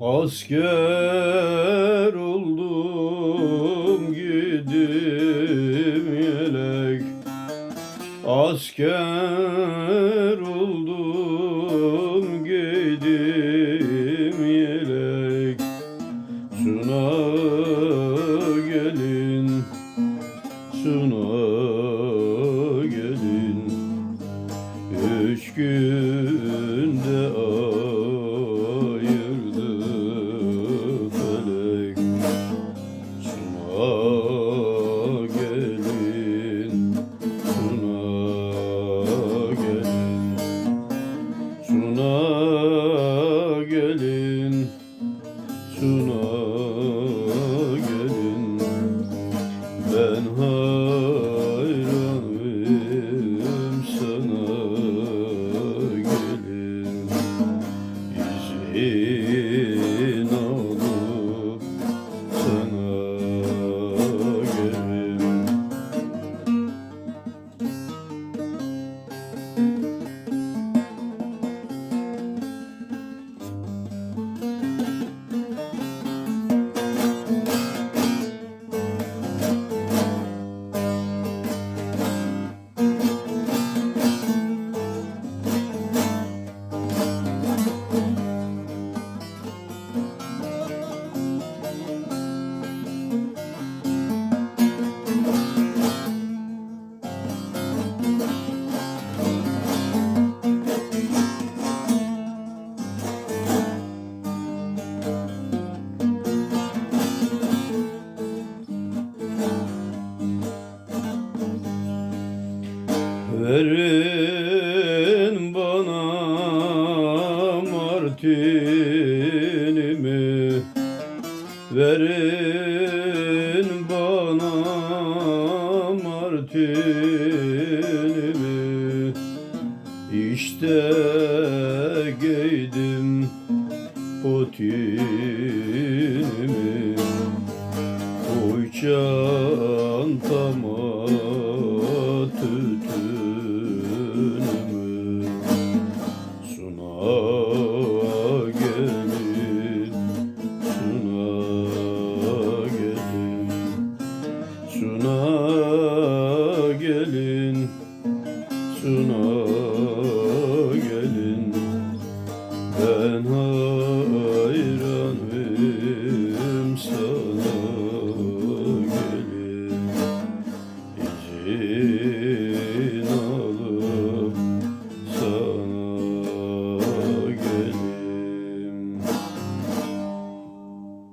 Asker oldum gidim yelek. Asker oldum şuna Verin bana martinimi. Verin bana martinimi. İşte know